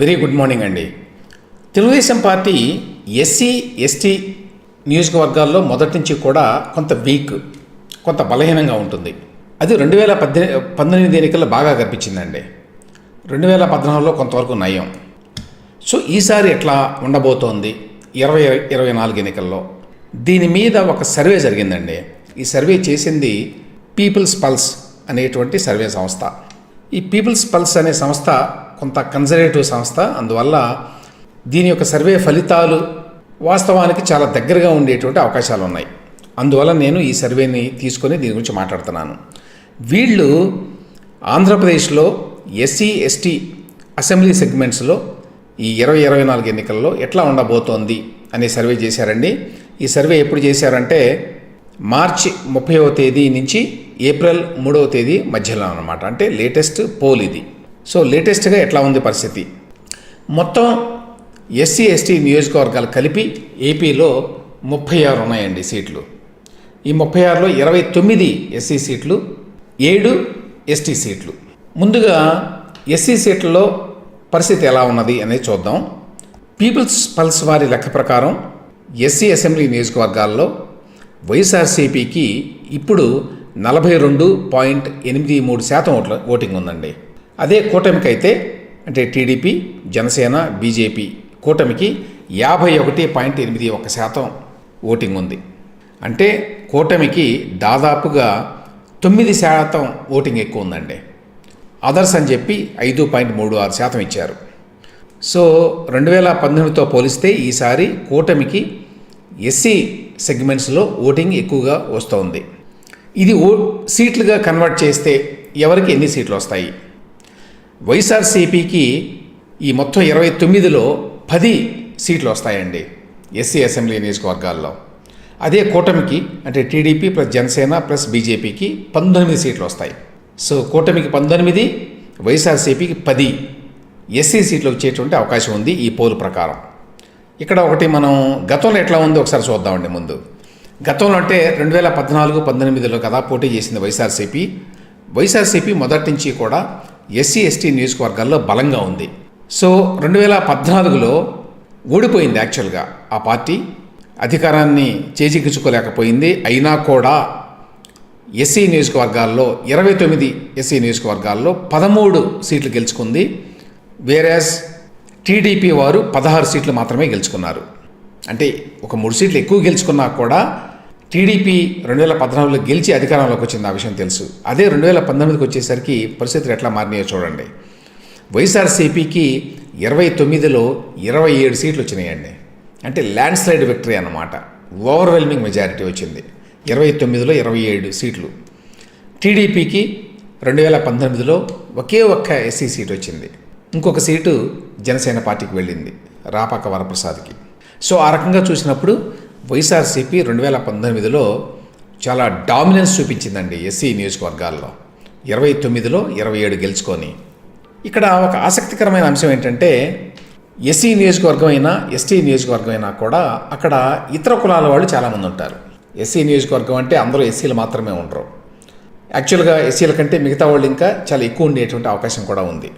Very good morning అండి. Telugu Desam party SC ST నియోజకవర్గాల్లో మొదటి నుంచి కూడా కొంత వీక్ కొంత బలహీనంగా ఉంటుంది. అది రెండు వేల పద్దెనిమిది పంతొమ్మిది ఎన్నికల్లో బాగా కనిపించిందండి. రెండు వేల పద్నాలుగులో కొంతవరకు నయం. సో ఈసారి ఎట్లా ఉండబోతోంది ఇరవై ఇరవై నాలుగు ఎన్నికల్లో? దీని మీద ఒక సర్వే జరిగిందండి. ఈ సర్వే చేసింది పీపుల్స్ పల్స్ అనేటువంటి సర్వే సంస్థ. ఈ పీపుల్స్ పల్స్ అనే సంస్థ కొంత కన్జర్వేటివ్ సంస్థ. అందువల్ల దీని యొక్క సర్వే ఫలితాలు వాస్తవానికి చాలా దగ్గరగా ఉండేటువంటి అవకాశాలు ఉన్నాయి. అందువల్ల నేను ఈ సర్వేని తీసుకొని దీని గురించి మాట్లాడుతున్నాను. వీళ్ళు ఆంధ్రప్రదేశ్లో ఎస్సీ ఎస్టీ అసెంబ్లీ సెగ్మెంట్స్లో ఈ ఇరవై ఇరవై నాలుగు ఎన్నికల్లో ఎట్లా ఉండబోతోంది అనే సర్వే చేశారండి. ఈ సర్వే ఎప్పుడు చేశారంటే మార్చి ముప్పైవ తేదీ నుంచి ఏప్రిల్ మూడవ తేదీ మధ్యలో అనమాట అంటే లేటెస్ట్ పోల్ ఇది. సో లేటెస్ట్గా ఎట్లా ఉంది పరిస్థితి? మొత్తం ఎస్సీ ఎస్టీ నియోజకవర్గాలు కలిపి ఏపీలో ముప్పై ఆరు ఉన్నాయండి సీట్లు. ఈ ముప్పై ఆరులో ఇరవై తొమ్మిది ఎస్సీ సీట్లు ఏడు ఎస్టీ సీట్లు. ముందుగా ఎస్సీ సీట్లలో పరిస్థితి ఎలా ఉన్నది అనేది చూద్దాం. పీపుల్స్ పల్స్ వారి లెక్క ప్రకారం ఎస్సీ అసెంబ్లీ నియోజకవర్గాల్లో వైఎస్ఆర్సీపీకి ఇప్పుడు నలభై రెండు పాయింట్ ఎనిమిది మూడు శాతం ఓట్ల ఓటింగ్ ఉందండి. అదే కూటమికి అయితే అంటే టీడీపీ జనసేన బీజేపీ కూటమికి యాభై ఒకటి పాయింట్ ఎనిమిది ఒక శాతం ఓటింగ్ ఉంది. అంటే కూటమికి దాదాపుగా తొమ్మిది శాతం ఓటింగ్ ఎక్కువ ఉందండి. అదర్స్ అని చెప్పి ఐదు పాయింట్ మూడు ఆరు శాతం ఇచ్చారు. సో రెండు వేల పంతొమ్మిదితో పోలిస్తే ఈసారి కూటమికి ఎస్సీ సెగ్మెంట్స్లో ఓటింగ్ ఎక్కువగా వస్తోంది. ఇది ఓ సీట్లుగా కన్వర్ట్ చేస్తే ఎవరికి ఎన్ని సీట్లు వస్తాయి? వైఎస్ఆర్సీపీకి ఈ మొత్తం ఇరవై తొమ్మిదిలో పది సీట్లు వస్తాయండి ఎస్సీ అసెంబ్లీ నియోజకవర్గాల్లో. అదే కూటమికి అంటే టీడీపీ ప్లస్ జనసేన ప్లస్ బీజేపీకి పంతొమ్మిది సీట్లు వస్తాయి. సో కూటమికి పంతొమ్మిది వైఎస్ఆర్సీపీకి పది. ఎస్సీ సీట్లు వచ్చేటువంటి అవకాశం ఉంది ఈ పోలు ప్రకారం. ఇక్కడ ఒకటి మనం గతంలో ఎట్లా ఉందో ఒకసారి చూద్దామండి ముందు. గతంలో అంటే రెండు వేల పద్నాలుగు పంతొమ్మిదిలో కదా పోటీ చేసింది వైఎస్ఆర్సీపీ. వైఎస్ఆర్సీపీ మొదటి నుంచి కూడా ఎస్సీ ఎస్టీ నియోజకవర్గాల్లో బలంగా ఉంది. సో రెండు వేల పద్నాలుగులో ఓడిపోయింది యాక్చువల్గా ఆ పార్టీ. అధికారాన్ని చేజిక్కించుకోలేకపోయింది. అయినా కూడా ఎస్సీ నియోజకవర్గాల్లో ఇరవై తొమ్మిది ఎస్సీ నియోజకవర్గాల్లో పదమూడు సీట్లు గెలుచుకుంది. వేరేస్ టీడీపీ వారు పదహారు సీట్లు మాత్రమే గెలుచుకున్నారు. అంటే ఒక మూడు సీట్లు ఎక్కువ గెలుచుకున్నా కూడా టీడీపీ రెండు వేల పద్నాలుగులో గెలిచి అధికారంలోకి వచ్చింది. ఆ విషయం తెలుసు. అదే రెండు వేల పంతొమ్మిదికి వచ్చేసరికి పరిస్థితులు ఎట్లా మారినాయో చూడండి. వైఎస్ఆర్సీపీకి ఇరవై తొమ్మిదిలో ఇరవై ఏడు సీట్లు వచ్చినాయండి. అంటే ల్యాండ్ స్లైడ్ విక్టరీ అన్నమాట. ఓవర్వెల్మింగ్ మెజారిటీ వచ్చింది. ఇరవై తొమ్మిదిలో ఇరవై ఏడు సీట్లు. టీడీపీకి రెండు వేల పంతొమ్మిదిలో ఒకే ఒక్క ఎస్సీ సీట్ వచ్చింది. ఇంకొక సీటు జనసేన పార్టీకి వెళ్ళింది రాపాక వరప్రసాద్కి. సో ఆ రకంగా చూసినప్పుడు వైఎస్ఆర్సీపీ రెండు వేల పంతొమ్మిదిలో చాలా డామినెన్స్ చూపించిందండి ఎస్సీ నియోజకవర్గాల్లో. ఇరవై తొమ్మిదిలో ఇరవై ఏడు గెలుచుకొని. ఇక్కడ ఒక ఆసక్తికరమైన అంశం ఏంటంటే ఎస్సీ నియోజకవర్గం అయినా ఎస్టీ నియోజకవర్గం అయినా కూడా అక్కడ ఇతర కులాల వాళ్ళు చాలామంది ఉంటారు. ఎస్సీ నియోజకవర్గం అంటే అందరూ ఎస్సీలు మాత్రమే ఉండరు. యాక్చువల్గా ఎస్సీల కంటే మిగతా వాళ్ళు ఇంకా చాలా ఎక్కువ ఉండేటువంటి అవకాశం కూడా ఉంది.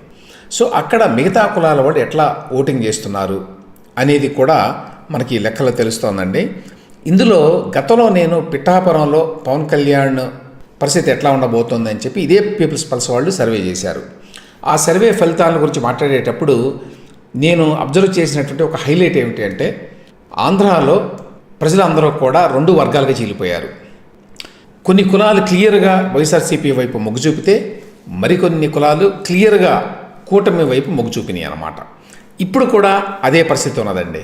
సో అక్కడ మిగతా కులాల వాళ్ళు ఎట్లా ఓటింగ్ చేస్తున్నారు అనేది కూడా మనకి లెక్కలు తెలుస్తోందండి. ఇందులో గతంలో నేను పిఠాపురంలో పవన్ కళ్యాణ్ పరిస్థితి ఎట్లా ఉండబోతోంది అని చెప్పి ఇదే పీపుల్స్ పల్స్ వాళ్ళు సర్వే చేశారు. ఆ సర్వే ఫలితాల గురించి మాట్లాడేటప్పుడు నేను అబ్జర్వ్ చేసినటువంటి ఒక హైలైట్ ఏమిటి అంటే ఆంధ్రాలో ప్రజలందరూ కూడా రెండు వర్గాలుగా చీలిపోయారు. కొన్ని కులాలు క్లియర్గా వైఎస్ఆర్సీపీ వైపు మొగ్గు చూపితే మరికొన్ని కులాలు క్లియర్గా కూటమి వైపు మొగ్గు చూపినాయి అన్నమాట. ఇప్పుడు కూడా అదే పరిస్థితి ఉన్నదండి.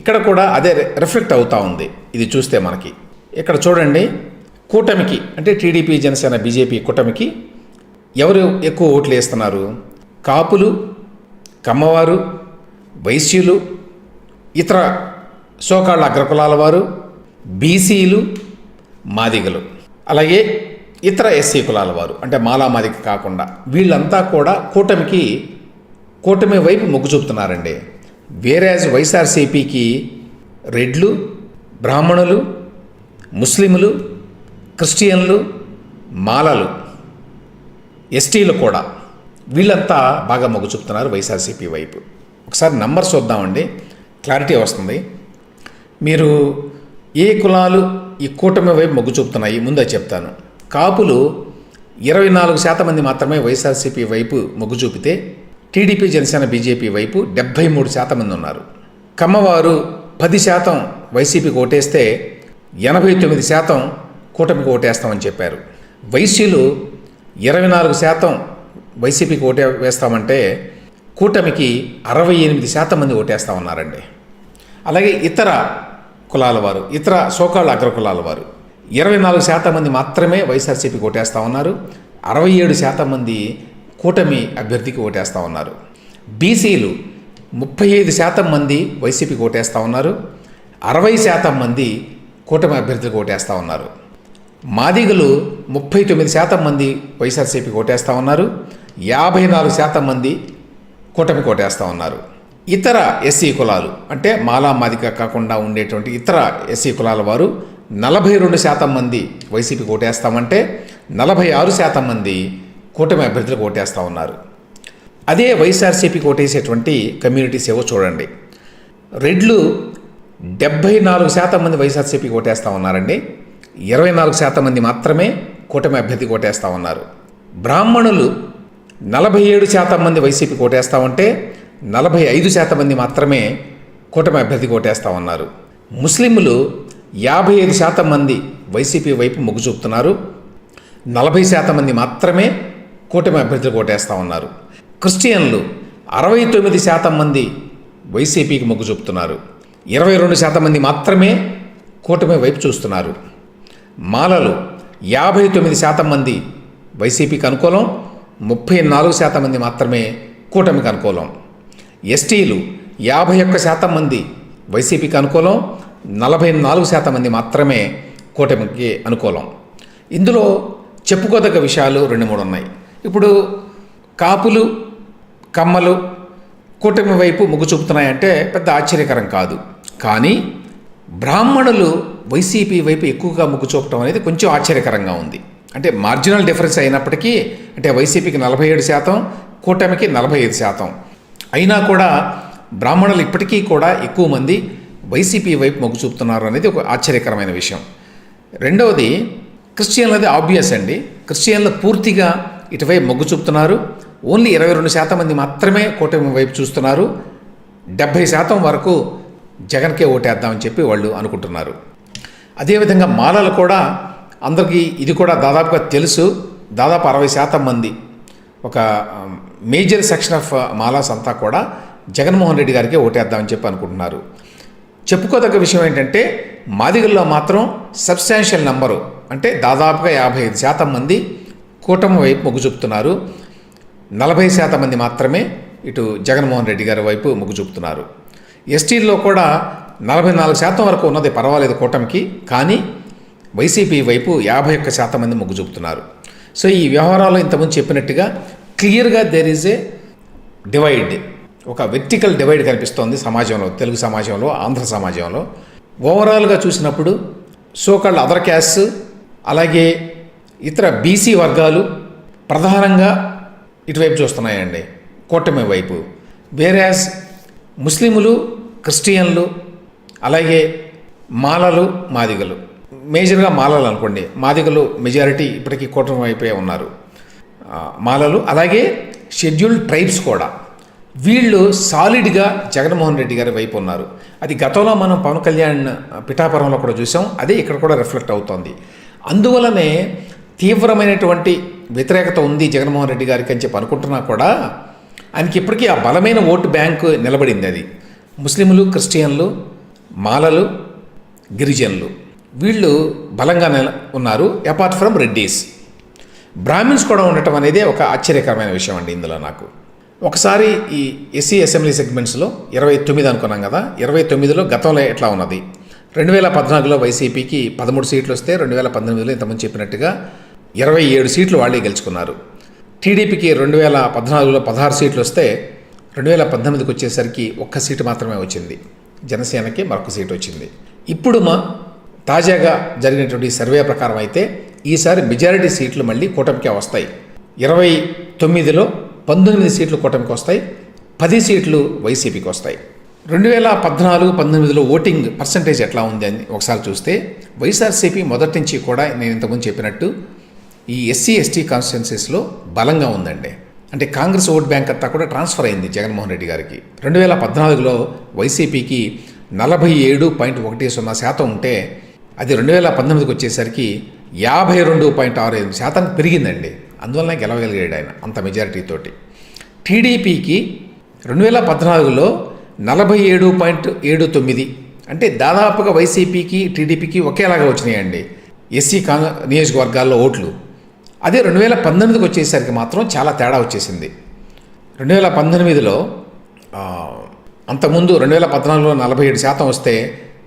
ఇక్కడ కూడా అదే రిఫ్లెక్ట్ అవుతూ ఉంది. ఇది చూస్తే మనకి. ఇక్కడ చూడండి కూటమికి అంటే టీడీపీ జనసేన బీజేపీ కూటమికి ఎవరు ఎక్కువ ఓట్లు వేస్తున్నారు? కాపులు కమ్మవారు వైశ్యులు ఇతర సోకాళ్ళ అగ్రకులాల వారు బీసీలు మాదిగలు. అలాగే ఇతర ఎస్సీ కులాల వారు అంటే మాలా మాదిగ కాకుండా వీళ్ళంతా కూడా కూటమికి కూటమి వైపు మొగ్గు చూపుతున్నారండి. వేరేజ్ వైఎస్ఆర్సీపీకి రెడ్లు బ్రాహ్మణులు ముస్లింలు క్రిస్టియన్లు మాలలు ఎస్టీలు కూడా. వీళ్ళంతా బాగా మొగ్గు చూపుతున్నారు వైఎస్ఆర్సీపీ వైపు. ఒకసారి నంబర్స్ చూద్దామండి. క్లారిటీ వస్తుంది. మీరు ఏ కులాలు ఈ కూటమి వైపు మొగ్గు చూపుతున్నాయి? ముందే చెప్తాను. కాపులు ఇరవై నాలుగు శాతం మంది మాత్రమే వైఎస్ఆర్సీపీ వైపు మొగ్గు చూపితే టీడీపీ జనసేన బీజేపీ వైపు డెబ్భై మూడు శాతం మంది ఉన్నారు. కమ్మవారు పది శాతం వైసీపీకి ఓటేస్తే ఎనభై తొమ్మిది శాతం కూటమికి ఓటేస్తామని చెప్పారు. వైశ్యులు ఇరవై నాలుగు శాతం వైసీపీకి ఓటే వేస్తామంటే కూటమికి అరవై ఎనిమిది శాతం మంది ఓటేస్తా ఉన్నారండి అలాగే ఇతర కులాల వారు ఇతర సోకాళ్ళ అగ్ర కులాల వారు ఇరవై నాలుగు శాతం మంది మాత్రమే వైఎస్ఆర్సీపీకి ఓటేస్తా ఉన్నారు అరవై ఏడు శాతం మంది కూటమి అభ్యర్థికి ఓటేస్తూ ఉన్నారు. బీసీలు ముప్పై ఐదు శాతం మంది వైసీపీకి ఓటేస్తూ ఉన్నారు. అరవై శాతం మంది కూటమి అభ్యర్థికి ఓటేస్తూ ఉన్నారు. మాదిగలు ముప్పై తొమ్మిది శాతం మంది వైఎస్ఆర్సీపీకి ఓటేస్తూ ఉన్నారు. యాభై నాలుగు శాతం మంది కూటమి కోటేస్తూ ఉన్నారు. ఇతర ఎస్సీ కులాలు అంటే మాలా మాదిక కాకుండా ఉండేటువంటి ఇతర ఎస్సీ కులాల వారు నలభై రెండు శాతం మంది వైసీపీకి ఓటేస్తామంటే నలభై ఆరు శాతం మంది కూటమి అభ్యర్థులకు ఓటేస్తూ ఉన్నారు. అదే వైఎస్ఆర్సీపీకి ఓటేసేటువంటి కమ్యూనిటీస్ ఏవో చూడండి. రెడ్లు డెబ్భై నాలుగు శాతం మంది వైఎస్ఆర్సీపీకి ఓటేస్తూ ఉన్నారండి. ఇరవై నాలుగు శాతం మంది మాత్రమే కూటమి అభ్యర్థికి ఓటేస్తూ ఉన్నారు. బ్రాహ్మణులు నలభై ఏడు శాతం మంది వైసీపీకి ఓటేస్తూ ఉంటే నలభై ఐదు శాతం మంది మాత్రమే కూటమి అభ్యర్థికి ఓటేస్తూ ఉన్నారు. ముస్లింలు యాభై ఐదు శాతం మంది వైసీపీ వైపు మొగ్గు చూపుతున్నారు. నలభై శాతం మంది మాత్రమే కూటమి అభ్యర్థులు ఓటేస్తూ ఉన్నారు. క్రిస్టియన్లు అరవై తొమ్మిది శాతం మంది వైసీపీకి మొగ్గు చూపుతున్నారు. ఇరవై రెండు శాతం మంది మాత్రమే కూటమి వైపు చూస్తున్నారు. మాలలు యాభై తొమ్మిది శాతం మంది వైసీపీకి అనుకూలం ముప్పై నాలుగు శాతం మంది మాత్రమే కూటమికి అనుకూలం. ఎస్టీలు యాభై ఒక్క శాతం మంది వైసీపీకి అనుకూలం నలభై నాలుగు శాతం మంది మాత్రమే కూటమికి అనుకూలం. ఇందులో చెప్పుకోదగ్గ విషయాలు రెండు మూడు ఉన్నాయి. ఇప్పుడు కాపులు కమ్మలు కూటమి వైపు మొగ్గు చూపుతున్నాయంటే పెద్ద ఆశ్చర్యకరం కాదు. కానీ బ్రాహ్మణులు వైసీపీ వైపు ఎక్కువగా మొగ్గు చూపటం అనేది కొంచెం ఆశ్చర్యకరంగా ఉంది. అంటే మార్జినల్ డిఫరెన్స్ అయినప్పటికీ అంటే వైసీపీకి నలభై ఏడు శాతం కూటమికి నలభై ఐదు శాతం. అయినా కూడా బ్రాహ్మణులు ఇప్పటికీ కూడా ఎక్కువ మంది వైసీపీ వైపు మొగ్గు చూపుతున్నారు అనేది ఒక ఆశ్చర్యకరమైన విషయం. రెండవది క్రిస్టియన్లది ఆబ్వియస్ అండి. క్రిస్టియన్లు పూర్తిగా ఇటువైపు మొగ్గు చూపుతున్నారు. ఓన్లీ ఇరవై రెండు శాతం మంది మాత్రమే కూటమి వైపు చూస్తున్నారు. డెబ్భై శాతం వరకు జగన్కే ఓటేద్దామని చెప్పి వాళ్ళు అనుకుంటున్నారు. అదేవిధంగా మాలలు కూడా అందరికీ ఇది కూడా దాదాపుగా తెలుసు. దాదాపు అరవై శాతం మంది ఒక మేజర్ సెక్షన్ ఆఫ్ మాలాస్ అంతా కూడా జగన్మోహన్ రెడ్డి గారికే ఓటేద్దామని చెప్పి అనుకుంటున్నారు. చెప్పుకోదగ్గ విషయం ఏంటంటే మాదిగల్లో మాత్రం సబ్స్టాన్షియల్ నెంబరు అంటే దాదాపుగా యాభై ఐదు శాతం మంది కూటమి వైపు మొగ్గు చూపుతున్నారు. నలభై శాతం మంది మాత్రమే ఇటు జగన్మోహన్ రెడ్డి గారి వైపు మొగ్గు చూపుతున్నారు. ఎస్టీల్లో కూడా నలభై నాలుగు శాతం వరకు ఉన్నది పర్వాలేదు కూటమికి కానీ వైసీపీ వైపు యాభై ఒక్క శాతం మంది మొగ్గు చూపుతున్నారు. సో ఈ వ్యవహారాలు ఇంతకుముందు చెప్పినట్టుగా క్లియర్గా దేర్ ఈజ్ ఏ డివైడ్ ఒక వెర్టికల్ డివైడ్ కనిపిస్తోంది సమాజంలో తెలుగు సమాజంలో ఆంధ్ర సమాజంలో. ఓవరాల్గా చూసినప్పుడు సోకాళ్ళు అదర్ క్యాస్ట్ అలాగే ఇతర బీసీ వర్గాలు ప్రధానంగా ఇటువైపు చూస్తున్నాయండి. కూటమి వైపు. వేరేస్ ముస్లిములు క్రిస్టియన్లు అలాగే మాలలు మాదిగలు. మేజర్గా మాలలు అనుకోండి. మాదిగలు మెజారిటీ ఇప్పటికీ కూటమి వైపే ఉన్నారు. మాలలు అలాగే షెడ్యూల్డ్ ట్రైబ్స్ కూడా. వీళ్ళు సాలిడ్గా జగన్మోహన్ రెడ్డి గారి వైపు ఉన్నారు. అది గతంలో మనం పవన్ కళ్యాణ్ పిఠాపురంలో కూడా చూసాం. అదే ఇక్కడ కూడా రిఫ్లెక్ట్ అవుతోంది. అందువలనే తీవ్రమైనటువంటి వ్యతిరేకత ఉంది జగన్మోహన్ రెడ్డి గారికి అని చెప్పి అనుకుంటున్నా కూడా ఆయనకి ఇప్పటికీ ఆ బలమైన ఓటు బ్యాంకు నిలబడింది అది. ముస్లింలు క్రిస్టియన్లు మాలలు గిరిజనులు. వీళ్ళు బలంగా నిల ఉన్నారు అపార్ట్ ఫ్రమ్ రెడ్డీస్ బ్రాహ్మిన్స్ కూడా ఉండటం అనేది ఒక ఆశ్చర్యకరమైన విషయం అండి ఇందులో నాకు. ఒకసారి ఈ ఎస్సీ అసెంబ్లీ సెగ్మెంట్స్లో ఇరవై తొమ్మిది అనుకున్నాం కదా ఇరవై తొమ్మిదిలో గతంలో ఎట్లా ఉన్నది? రెండు వేల పద్నాలుగులో వైసీపీకి పదమూడు సీట్లు వస్తే రెండు వేల పంతొమ్మిదిలో ఇంతకుముందు చెప్పినట్టుగా ఇరవై ఏడు సీట్లు వాళ్ళే గెలుచుకున్నారు. టీడీపీకి రెండు వేల పద్నాలుగులో పదహారు సీట్లు వస్తే రెండు వేల పద్దెనిమిదికి వచ్చేసరికి ఒక్క సీటు మాత్రమే వచ్చింది. జనసేనకి మరొక సీటు వచ్చింది. ఇప్పుడు మా తాజాగా జరిగినటువంటి సర్వే ప్రకారం అయితే ఈసారి మెజారిటీ సీట్లు మళ్ళీ కూటమికే వస్తాయి. ఇరవై తొమ్మిదిలో పంతొమ్మిది సీట్లు కూటమికి వస్తాయి. పది సీట్లు వైసీపీకి వస్తాయి. రెండు వేల పద్నాలుగు పంతొమ్మిదిలో ఓటింగ్ పర్సంటేజ్ ఎట్లా ఉంది అని ఒకసారి చూస్తే వైఎస్ఆర్సీపీ మొదటి నుంచి కూడా నేను ఇంతకుముందు చెప్పినట్టు ఈ ఎస్సీ ఎస్టీ కాన్స్టిట్యున్సీస్లో బలంగా ఉందండి. అంటే కాంగ్రెస్ ఓట్ బ్యాంక్ అంతా కూడా ట్రాన్స్ఫర్ అయింది జగన్మోహన్ రెడ్డి గారికి. రెండు వేల పద్నాలుగులో వైసీపీకి నలభై ఏడు పాయింట్ ఒకటి సున్నా శాతం ఉంటే అది రెండు వేల పంతొమ్మిదికి వచ్చేసరికి యాభై రెండు పాయింట్ ఆరు ఐదు శాతానికి పెరిగిందండి. అందువల్ల గెలవగలిగాడు ఆయన అంత మెజారిటీతోటి టీడీపీకి రెండు వేల పద్నాలుగులో నలభై ఏడు పాయింట్ ఏడు తొమ్మిది అంటే దాదాపుగా వైసీపీకి టీడీపీకి ఒకేలాగా వచ్చినాయండి. ఎస్సీ కాంగ్ నియోజకవర్గాల్లో ఓట్లు. అదే రెండు వేల పంతొమ్మిదికి వచ్చేసరికి మాత్రం చాలా తేడా వచ్చేసింది. రెండు వేల పంతొమ్మిదిలో అంతకుముందు రెండు వేల పద్నాలుగులో నలభై ఏడు శాతం వస్తే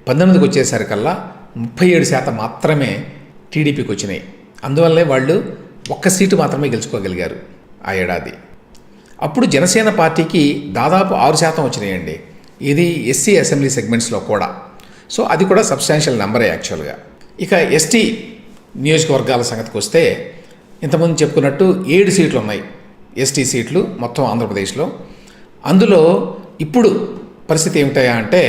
పంతొమ్మిదికి వచ్చేసరికల్లా ముప్పై ఏడు శాతం మాత్రమే టీడీపీకి వచ్చినాయి. అందువల్లే వాళ్ళు ఒక్క సీటు మాత్రమే గెలుచుకోగలిగారు ఆ ఏడాది. అప్పుడు జనసేన పార్టీకి దాదాపు ఆరు శాతం వచ్చినాయండి. ఇది ఎస్సీ అసెంబ్లీ సెగ్మెంట్స్లో కూడా. సో అది కూడా సబ్స్టాన్షియల్ నెంబరే యాక్చువల్గా. ఇక ఎస్టీ నియోజకవర్గాల సంగతికి వస్తే ఇంతకుముందు చెప్పుకున్నట్టు ఏడు సీట్లు ఉన్నాయి. ఎస్టీ సీట్లు మొత్తం ఆంధ్రప్రదేశ్లో. అందులో ఇప్పుడు పరిస్థితి ఏమిటాయా అంటే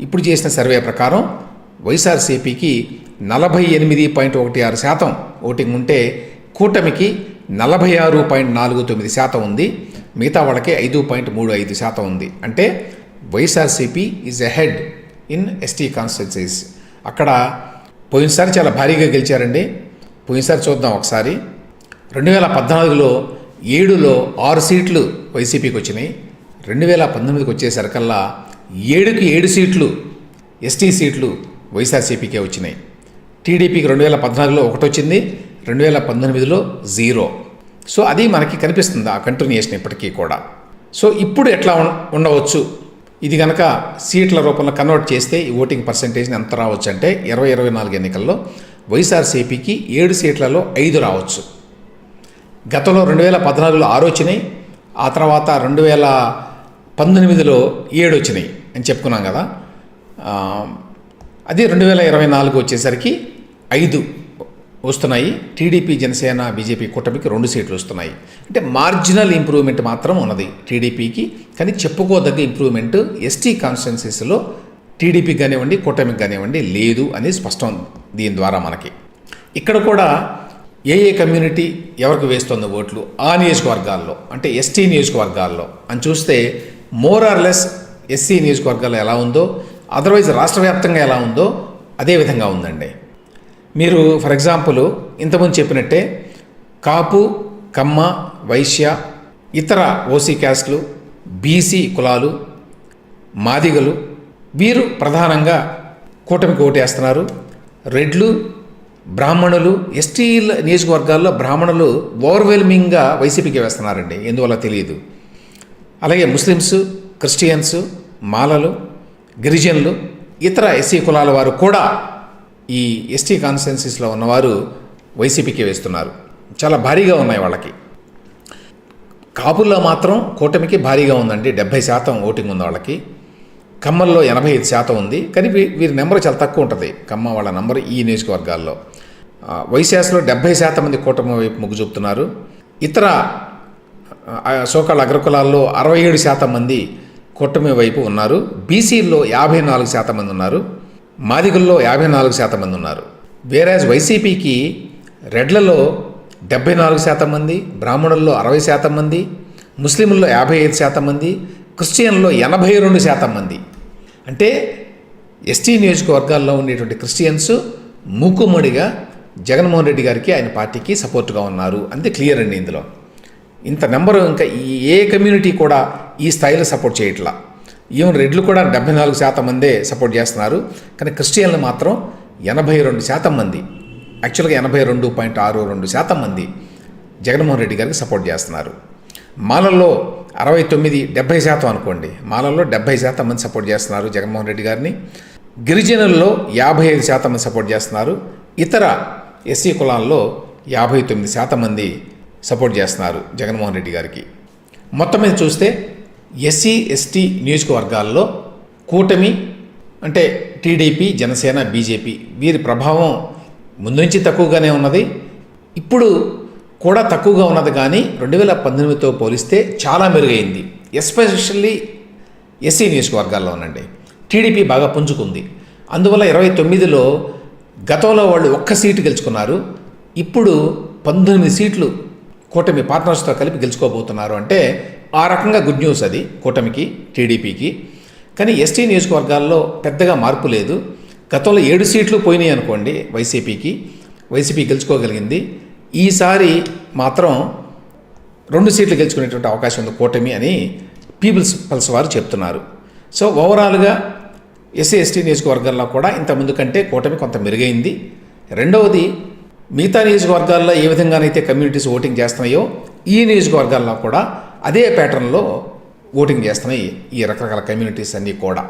ఇప్పుడు చేసిన సర్వే ప్రకారం వైఎస్ఆర్సీపీకి నలభై ఎనిమిది పాయింట్ ఒకటి ఆరు శాతం ఓటింగ్ ఉంటే కూటమికి నలభై ఆరు పాయింట్ నాలుగు తొమ్మిది శాతం ఉంది. మిగతా వాళ్ళకి ఐదు పాయింట్ మూడు ఐదు శాతం ఉంది. అంటే YSRCP is head in ST constituencies అక్కడ పోయినసారి చాలా భారీగా గెలిచారండి. పోయినసారి చూద్దాం ఒకసారి. రెండు వేల పద్నాలుగులో ఏడులో ఆరు సీట్లు వైసీపీకి వచ్చినాయి. రెండు వేల పంతొమ్మిదికి వచ్చేసరికల్లా ఏడుకి ఏడు సీట్లు ఎస్టీ సీట్లు వైఎస్ఆర్సీపీకే వచ్చినాయి. టీడీపీకి రెండు వేల పద్నాలుగులో ఒకటి వచ్చింది రెండు వేల పంతొమ్మిదిలో జీరో. సో అది మనకి కనిపిస్తుంది ఆ కంటిన్యూషన్ ఇప్పటికీ కూడా. సో ఇప్పుడు ఎట్లా ఉండవచ్చు? ఇది కనుక సీట్ల రూపంలో కన్వర్ట్ చేస్తే ఈ ఓటింగ్ పర్సంటేజ్ని ఎంత రావచ్చు అంటే ఇరవై ఇరవై నాలుగు ఎన్నికల్లో వైఎస్ఆర్సీపీకి ఏడు సీట్లలో ఐదు రావచ్చు. గతంలో రెండు వేల పద్నాలుగులో ఆరు వచ్చినాయి ఆ తర్వాత రెండు వేల పంతొమ్మిదిలో ఏడు వచ్చినాయి అని చెప్పుకున్నాం కదా. అది రెండు వేల ఇరవై నాలుగు వచ్చేసరికి ఐదు వస్తున్నాయి. టీడీపీ జనసేన బీజేపీ కూటమికి రెండు సీట్లు వస్తున్నాయి. అంటే మార్జినల్ ఇంప్రూవ్మెంట్ మాత్రం ఉన్నది టీడీపీకి కానీ చెప్పుకోదగ్గ ఇంప్రూవ్మెంట్ ఎస్టీ కాన్స్టిట్యున్సీస్లో టీడీపీకి కానివ్వండి కూటమికి కానివ్వండి లేదు అనేది స్పష్టం దీని ద్వారా మనకి. ఇక్కడ కూడా ఏ ఏ కమ్యూనిటీ ఎవరికి వేస్తుంది ఓట్లు? ఆ నియోజకవర్గాల్లో అంటే ఎస్టీ నియోజకవర్గాల్లో. అని చూస్తే మోర్ ఆర్ లెస్ ఎస్సీ నియోజకవర్గాల్లో ఎలా ఉందో అదర్వైజ్ రాష్ట్ర వ్యాప్తంగా ఎలా ఉందో అదే విధంగా ఉందండి. మీరు ఫర్ ఎగ్జాంపుల్ ఇంతకుముందు చెప్పినట్టే కాపు కమ్మ వైశ్య ఇతర ఓసీ క్యాస్ట్లు బీసీ కులాలు మాదిగలు వీరు ప్రధానంగా కూటమికి ఓటేస్తున్నారు. రెడ్లు బ్రాహ్మణులు ఎస్టీ నియోజకవర్గాల్లో బ్రాహ్మణులు ఓవర్వెల్మింగ్గా వైసీపీకి వేస్తున్నారండి. ఎందువల్ల తెలియదు? అలాగే ముస్లిమ్స్ క్రిస్టియన్స్ మాలలు గిరిజనులు ఇతర ఎస్సీ కులాల వారు కూడా ఈ ఎస్టీ కాన్స్టిట్యున్సీస్లో ఉన్నవారు వైసీపీకి వేస్తున్నారు. చాలా భారీగా ఉన్నాయి వాళ్ళకి. కాపుల్లో మాత్రం కూటమికి భారీగా ఉందండి. డెబ్బై శాతం ఓటింగ్ ఉంది వాళ్ళకి. ఖమ్మంలో ఎనభై ఐదు శాతం ఉంది. కానీ వీరి నెంబర్ చాలా తక్కువ ఉంటుంది. కమ్మ వాళ్ళ నెంబర్ ఈ నియోజకవర్గాల్లో. వైశాస్లో డెబ్బై శాతం మంది కూటమి వైపు మొగ్గు చూపుతున్నారు. ఇతర ఆ, సోకాళ్ళ అగ్రకులాల్లో అరవై ఏడు శాతం మంది కూటమి వైపు ఉన్నారు. బీసీల్లో యాభై నాలుగు శాతం మంది ఉన్నారు. మాదిగుల్లో యాభై నాలుగు శాతం మంది ఉన్నారు. వేరాజ్ వైసీపీకి రెడ్లలో డెబ్బై నాలుగు శాతం మంది బ్రాహ్మణుల్లో అరవై శాతం మంది ముస్లింల్లో యాభై ఐదు శాతం మంది క్రిస్టియన్లో ఎనభై రెండు శాతం మంది. అంటే ఎస్టీ నియోజకవర్గాల్లో ఉండేటువంటి క్రిస్టియన్స్ మూకుమ్మడిగా జగన్మోహన్ రెడ్డి గారికి ఆయన పార్టీకి సపోర్ట్గా ఉన్నారు. అంతే క్లియర్ అండి ఇందులో. ఇంత నెంబరు ఇంకా ఈ ఏ కమ్యూనిటీ కూడా ఈ స్థాయిలో సపోర్ట్ చేయట్లా? ఈవెన్ రెడ్లు కూడా డెబ్బై నాలుగు శాతం మందే సపోర్ట్ చేస్తున్నారు. కానీ క్రిస్టియన్లు మాత్రం ఎనభై రెండు శాతం మంది. యాక్చువల్గా ఎనభై రెండు పాయింట్ ఆరు రెండు శాతం మంది జగన్మోహన్ రెడ్డి గారికి సపోర్ట్ చేస్తున్నారు. మాలల్లో అరవై తొమ్మిది డెబ్బై శాతం అనుకోండి. మాలల్లో డెబ్బై శాతం మంది సపోర్ట్ చేస్తున్నారు జగన్మోహన్ రెడ్డి గారిని. గిరిజనుల్లో యాభై ఐదు శాతం మంది సపోర్ట్ చేస్తున్నారు. ఇతర ఎస్సీ కులాల్లో యాభై తొమ్మిది శాతం మంది సపోర్ట్ చేస్తున్నారు జగన్మోహన్ రెడ్డి గారికి. మొత్తం మీద చూస్తే ఎస్సీ ఎస్టీ నియోజకవర్గాల్లో కూటమి అంటే టీడీపీ జనసేన బీజేపీ వీరి ప్రభావం ముందు నుంచి తక్కువగానే ఉన్నది. ఇప్పుడు కూడా తక్కువగా ఉన్నది కానీ రెండు వేల పంతొమ్మిదితో పోలిస్తే చాలా మెరుగైంది. ఎస్పెషల్లీ ఎస్సీ నియోజకవర్గాల్లోనండి. టీడీపీ బాగా పుంజుకుంది. అందువల్ల ఇరవై తొమ్మిదిలో గతంలో వాళ్ళు ఒక్క సీటు గెలుచుకున్నారు. ఇప్పుడు పంతొమ్మిది సీట్లు కూటమి పార్ట్నర్స్తో కలిపి గెలుచుకోబోతున్నారు అంటే ఆ రకంగా గుడ్ న్యూస్ అది కూటమికి టీడీపీకి. కానీ ఎస్టీ నియోజకవర్గాల్లో పెద్దగా మార్పు లేదు. గతంలో ఏడు సీట్లు పోయినాయి అనుకోండి వైసీపీకి. వైసీపీ గెలుచుకోగలిగింది. ఈసారి మాత్రం రెండు సీట్లు గెలుచుకునేటువంటి అవకాశం ఉంది కూటమి అని పీపుల్స్ పల్స్ వారు చెప్తున్నారు. సో ఓవరాల్గా ఎస్సీ ఎస్టీ నియోజకవర్గాల్లో కూడా ఇంతకుముందు కంటే కూటమి కొంత మెరుగైంది. రెండవది మిగతా నియోజకవర్గాల్లో ఏ విధంగానైతే కమ్యూనిటీస్ ఓటింగ్ చేస్తున్నాయో ఈ నియోజకవర్గాల్లో కూడా అదే ప్యాటర్న్లో ఓటింగ్ చేస్తున్నాయి ఈ రకరకాల కమ్యూనిటీస్ అన్నీ కూడా.